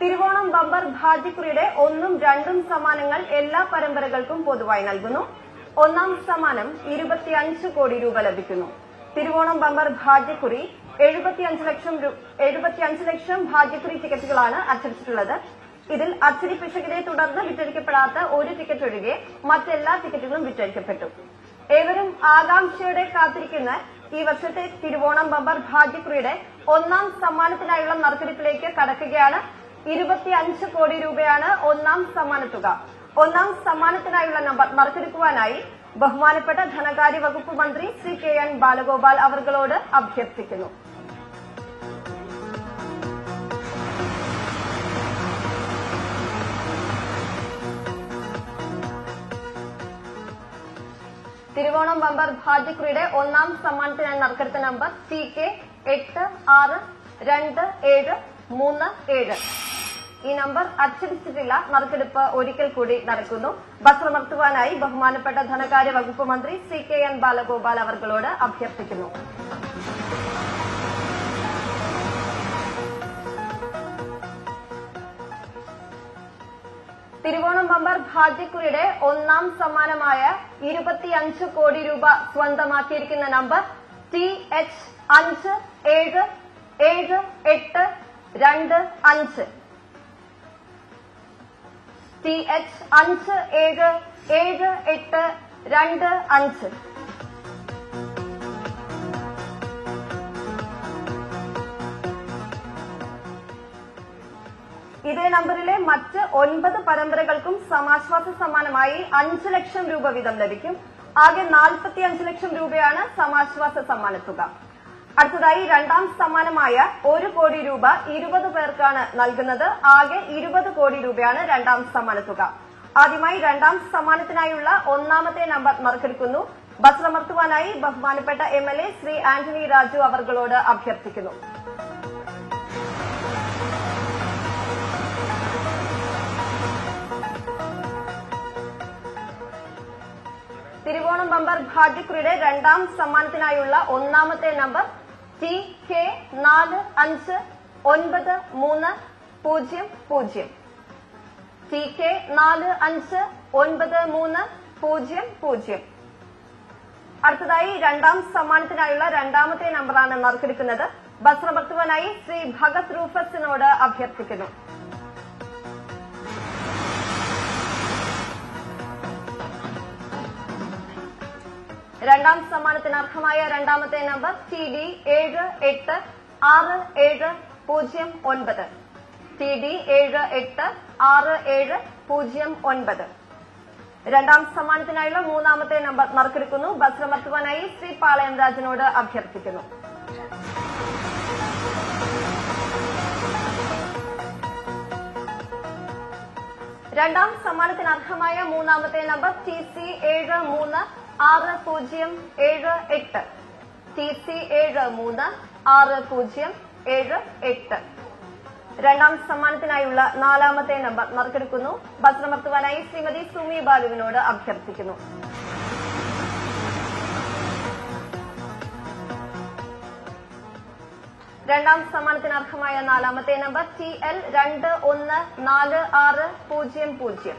Thiruvonam bumper ഭാജിക്കുറിയുടെ ഒന്നും രണ്ടും സമ്മാനങ്ങൾ എല്ലാ പരമ്പരകൾക്കും പൊതുവായി നൽകുന്നു. ഒന്നാം സമ്മാനം ഇരുപത്തിയഞ്ച് കോടി രൂപ ലഭിക്കുന്നു. തിരുവോണം ബമ്പർ ഭാഗ്യക്കുറി എഴുപത്തിയഞ്ച് ലക്ഷം എഴുപത്തിയഞ്ച് ലക്ഷം ഭാഗ്യക്കുറി ടിക്കറ്റുകളാണ് അച്ചടിച്ചിട്ടുള്ളത്. ഇതിൽ അച്ചടി പിശകിനെ തുടർന്ന് വിറ്റഴിക്കപ്പെടാത്ത ഒരു ടിക്കറ്റ് ഒഴികെ മറ്റെല്ലാ ടിക്കറ്റുകളും വിറ്റഴിക്കപ്പെട്ടു. ഏവരും ആകാംക്ഷയോടെ കാത്തിരിക്കുന്ന ഈ വർഷത്തെ തിരുവോണം ബമ്പർ ഭാഗ്യക്കുറിയുടെ ഒന്നാം സമ്മാനത്തിനായുള്ള നറുക്കെടുപ്പിലേക്ക് കടക്കുകയാണ് ഇരുപത്തിയഞ്ച് കോടി രൂപയാണ് ഒന്നാം സമ്മാനത്തുക ഒന്നാം സമ്മാനത്തിനായുള്ള നമ്പർ മറക്കെടുക്കുവാനായി ബഹുമാനപ്പെട്ട ധനകാര്യ വകുപ്പ് മന്ത്രി ശ്രീ കെ എൻ ബാലഗോപാൽ അവർകളോട് അഭ്യർത്ഥിക്കുന്നു. തിരുവോണം ബമ്പർ ഭാഗ്യക്കുറിയുടെ ഒന്നാം സമ്മാനത്തിനായി നറുക്കെടുത്ത നമ്പർ സി കെ എട്ട് ആറ് രണ്ട് ഏഴ് മൂന്ന് ഏഴ്. ഈ നമ്പർ അച്ചടിച്ചിട്ടില്ല. നറുക്കെടുപ്പ് ഒരിക്കൽ കൂടി നടക്കുന്നു. വസ്ത്രമർത്തുവാനായി ബഹുമാനപ്പെട്ട ധനകാര്യ വകുപ്പ് മന്ത്രി സി കെ എൻ ബാലഗോപാൽ അവർകളോട് അഭ്യർത്ഥിക്കുന്നു. തിരുവോണം ബമ്പർ ഭാഗ്യക്കുറിയുടെ ഒന്നാം സമ്മാനമായ ഇരുപത്തിയഞ്ച് കോടി രൂപ സ്വന്തമാക്കിയിരിക്കുന്ന നമ്പർ ടി എച്ച് അഞ്ച് ഏഴ് ഏഴ് എട്ട് രണ്ട് അഞ്ച്. ടി എച്ച് അഞ്ച് ഏഴ് ഏഴ് എട്ട് രണ്ട് അഞ്ച്. ഇതേ നമ്പറിലെ മറ്റ് ഒൻപത് പരമ്പരകൾക്കും സമാശ്വാസ സമ്മാനമായി അഞ്ച് ലക്ഷം രൂപ വീതം ലഭിക്കും. ആകെ നാൽപ്പത്തി അഞ്ച് ലക്ഷം രൂപയാണ് സമാശ്വാസ സമ്മാനത്തുക. അടുത്തതായി രണ്ടാം സമ്മാനമായ ഒരു കോടി രൂപ ഇരുപത് പേർക്കാണ് നൽകുന്നത്. ആകെ ഇരുപത് കോടി രൂപയാണ് രണ്ടാം സമ്മാനത്തുക ആദ്യമായി രണ്ടാം സമ്മാനത്തിനായുള്ള ഒന്നാമത്തെ നമ്പർ നറുക്കെടുക്കുന്നു ബസ്രമർത്തുവാനായി ബഹുമാനപ്പെട്ട M L A Shri Antony Raju അവർകളോട് അഭ്യർത്ഥിക്കുന്നു. തിരുവോണം ബമ്പർ ഭാഗ്യക്കുറിയുടെ രണ്ടാം സമ്മാനത്തിനായുള്ള ഒന്നാമത്തെ നമ്പർ ടി കെ നാല് അഞ്ച് ഒൻപത് മൂന്ന് പൂജ്യം പൂജ്യം. ടി കെ നാല് അഞ്ച് ഒൻപത് മൂന്ന് പൂജ്യം പൂജ്യം. അടുത്തതായി രണ്ടാം സമ്മാനത്തിനായുള്ള രണ്ടാമത്തെ നമ്പറാണ് നറുക്കെടുക്കുന്നത് വസ്ത്രഭക്തുവനായി ശ്രീ ഭഗത് റൂഫസിനോട് അഭ്യർത്ഥിക്കുന്നു. രണ്ടാം സമ്മാനത്തിന് അർഹമായ രണ്ടാമത്തെ നമ്പർ ടി ഡി ഏഴ് എട്ട് ആറ് ഏഴ് പൂജ്യം ഒൻപത്. ടി ഡി ഏഴ് എട്ട് ആറ് ഏഴ് പൂജ്യം ഒൻപത്. രണ്ടാം സമ്മാനത്തിനായുള്ള മൂന്നാമത്തെ നമ്പർ നറുക്കെടുക്കുന്നു ഭദ്രമർത്തുവാനായി ശ്രീ പാളയം രാജനോട് അഭ്യർത്ഥിക്കുന്നു. രണ്ടാം സമ്മാനത്തിന് അർഹമായ മൂന്നാമത്തെ നമ്പർ ടി സി ഏഴ് മൂന്ന് ആറ് പൂജ്യം ഏഴ് എട്ട്. ടി സി ഏഴ് മൂന്ന് ആറ് പൂജ്യം ഏഴ് എട്ട്. രണ്ടാം സമ്മാനത്തിനായുള്ള നാലാമത്തെ നമ്പർ നറുക്കെടുക്കുന്നു ഭദ്രമർത്തുവാനായി ശ്രീമതി സുമി ബാലുവിനോട് അഭ്യർത്ഥിക്കുന്നു. രണ്ടാം സമ്മാനത്തിന് അർഹമായ നാലാമത്തെ നമ്പർ ടി എൽ രണ്ട് ഒന്ന് നാല് ആറ് പൂജ്യം പൂജ്യം.